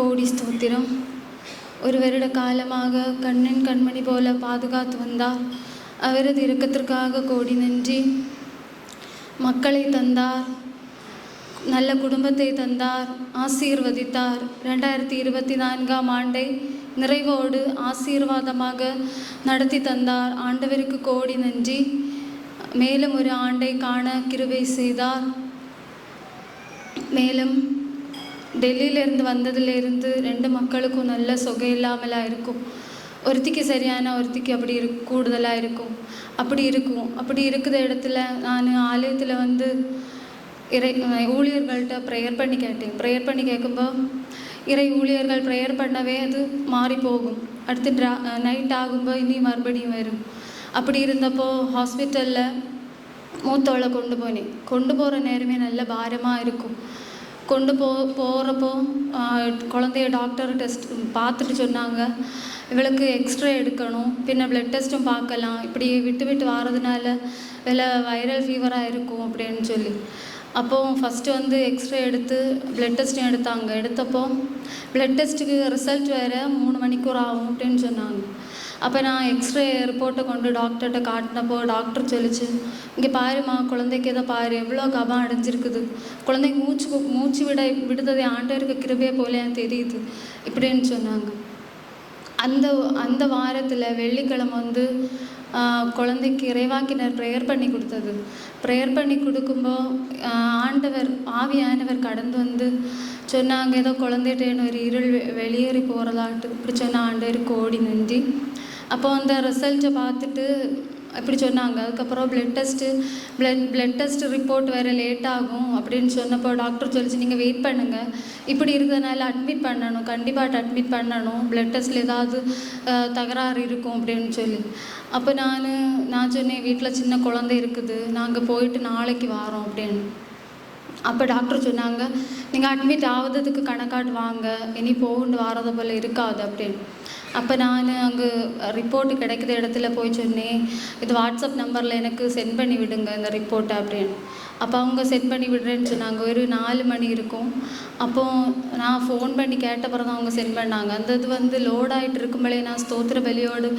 கோடி ஸ்தோத்திரம். ஒரு வருட காலமாக கண்ணன் கண்மணி போல பாதுகாத்து வந்தார். அவரது இறக்கத்திற்காக கோடி நன்றி. மக்களை தந்தார். நல்ல குடும்பத்தை தந்தார். ஆசீர்வதித்தார். ரெண்டாயிரத்தி இருபத்தி நான்காம் ஆண்டை நிறைவோடு ஆசீர்வாதமாக நடத்தி தந்தார். ஆண்டவருக்கு கோடி நன்றி. மேலும் ஒரு ஆண்டை காண கிருவை செய்தார். மேலும் டெல்லியிலேருந்து வந்ததுலேருந்து ரெண்டு மக்களுக்கும் நல்ல சொகை இல்லாமலாம் இருக்கும். ஒருத்திக்கு சரியான ஒருத்திக்கு அப்படி இரு கூடுதலாக இருக்கும். அப்படி இருக்கும். அப்படி இருக்கிற இடத்துல நான் ஆலயத்தில் வந்து இறை ஊழியர்கள்கிட்ட ப்ரேயர் பண்ணி கேட்டேன். ப்ரேயர் பண்ணி கேட்கும்போ இறை ஊழியர்கள் ப்ரேயர் பண்ணவே அது மாறி போகும். அடுத்து ட்ரா நைட் ஆகும்போது இனி மறுபடியும் வரும். அப்படி இருந்தப்போ ஹாஸ்பிட்டலில் மூத்தவளை கொண்டு போனேன். கொண்டு போகிற நேரமே நல்ல பாரமாக இருக்கும். கொண்டு போ போகிறப்போ குழந்தைய டாக்டர் டெஸ்ட் பார்த்துட்டு சொன்னாங்க. இவளுக்கு எக்ஸ்ரே எடுக்கணும். பின்ன பிளட் டெஸ்ட்டும் பார்க்கலாம். இப்படி விட்டு விட்டு வாரதுனால வில வைரல் ஃபீவராக இருக்கும் அப்படின்னு சொல்லி. அப்போது ஃபஸ்ட்டு வந்து எக்ஸ்ரே எடுத்து ப்ளட் டெஸ்ட்டும் எடுத்தாங்க. எடுத்தப்போ ப்ளட் டெஸ்ட்டுக்கு ரிசல்ட் வேறு மூணு மணிக்கூர் ஆகும் அப்படின்னு சொன்னாங்க. அப்போ நான் எக்ஸ்ரே ரிப்போர்ட்டை கொண்டு டாக்டர்கிட்ட காட்டினப்போ டாக்டர் சொல்லிச்சு இங்கே பாருமா குழந்தைக்கு இதை பாரு எவ்வளோ கபம் அடைஞ்சிருக்குது. குழந்தைக்கு மூச்சு மூச்சு விட விடுதது ஆண்டவருக்கு கிருபையை போல தெரியுது. இப்படின்னு சொன்னாங்க. அந்த அந்த வாரத்தில் வெள்ளிக்கிழமை வந்து குழந்தைக்கு இறைவாக்கினர் ப்ரேயர் பண்ணி கொடுத்தது. ப்ரேயர் பண்ணி கொடுக்கும்போ ஆண்டவர் ஆவியானவர் கடந்து வந்து சொன்னாங்க ஏதோ குழந்தைகிட்டேன்னு ஒரு இருள் வெளியேறி போகிறதாட்டு இப்படி சொன்ன ஆண்டவர் கோடி நந்தி அப்போ அந்த ரிசல்ட்டை பார்த்துட்டு இப்படி சொன்னாங்க. அதுக்கப்புறம் blood test blood blood test report வேறு லேட் ஆகும் அப்படின்னு சொன்னப்போ டாக்டர் சொல்லிச்சு நீங்கள் வெயிட் பண்ணுங்கள் இப்படி இருக்கிறதுனால அட்மிட் பண்ணணும். கண்டிப்பாக அட்மிட் பண்ணணும். பிளட் டெஸ்ட்டில் ஏதாவது தகராறு இருக்கும் அப்படின்னு சொல்லி. அப்போ நான் நான் சொன்னேன் வீட்டில் சின்ன குழந்தை இருக்குது. நாங்கள் போயிட்டு நாளைக்கு வரோம் அப்படின்னு. அப்போ டாக்டர் சொன்னாங்க நீங்கள் அட்மிட் ஆகுறதுக்கு கணக்காட்டு வாங்க. இனி போகுண்டு வாரது போல் இருக்காது அப்படின்னு. அப்போ நான் அங்கே ரிப்போர்ட் கிடைக்கிற இடத்துல போய் சொன்னேன் இது வாட்ஸ்அப் நம்பரில் எனக்கு சென்ட் பண்ணி விடுங்க இந்த ரிப்போர்ட்டை அப்படின்னு. அப்போ அவங்க சென்ட் பண்ணி விடுறேன்னு சொன்னாங்க. ஒரு நாலு மணி இருக்கும். அப்போ நான் ஃபோன் பண்ணி கேட்ட பிறகு தான் அவங்க சென்ட் பண்ணாங்க. அந்த இது வந்து லோட் ஆகிட்டு இருக்கும்போதே நான் ஸ்தோத்திர பலியோடு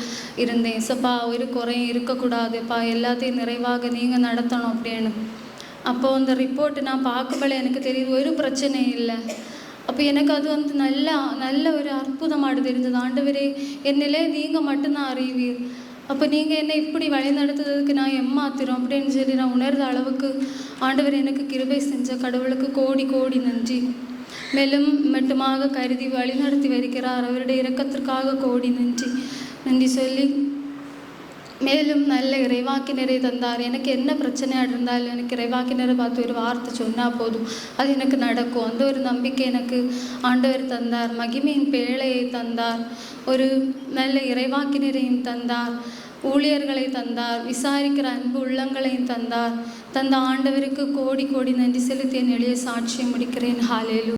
இருந்தேன். சப்பா ஒரு குறையும் இருக்கக்கூடாதுப்பா. எல்லாத்தையும் நிறைவாக நீங்கள் நடத்தணும் அப்படின்னு. அப்போ அந்த ரிப்போர்ட்டு நான் பார்க்கும்போது எனக்கு தெரியுது ஒரு பிரச்சனையும் இல்லை. அப்போ எனக்கு அது வந்து நல்ல நல்ல ஒரு அற்புதமாடு தெரிஞ்சது ஆண்டவரே என்னிலே நீங்கள் மட்டும்தான் அறிவீர். அப்போ நீங்கள் என்னை இப்படி வழி நடத்துறதுக்கு நான் எம்மாத்திரம் அப்படின்னு சொல்லி நான் உணர்ந்த அளவுக்கு ஆண்டவர் எனக்கு கிருபை செஞ்ச கடவுளுக்கு கோடி கோடி நன்றி. மேலும் மட்டுமாக கருதி வழிநடத்தி வருகிறார். அவருடைய இரக்கத்திற்காக கோடி நன்றி. நன்றி சொல்லி மேலும் நல்ல இறைவாக்கினரை தந்தார். எனக்கு என்ன பிரச்சனையாக இருந்தாலும் எனக்கு இறைவாக்கினரை பார்த்து ஒரு வார்த்தை சொன்னால் போதும். அது எனக்கு நடக்கும். அந்த ஒரு நம்பிக்கை எனக்கு ஆண்டவர் தந்தார். மகிமையின் பேழையை தந்தார். ஒரு நல்ல இறைவாக்கினரையும் தந்தார். ஊழியர்களை தந்தார். விசாரிக்கிற அன்பு உள்ளங்களையும் தந்தார். தந்த ஆண்டவருக்கு கோடி கோடி நன்றி செலுத்திய நிலையை எளிய சாட்சியை முடிக்கிறேன். ஹாலேலு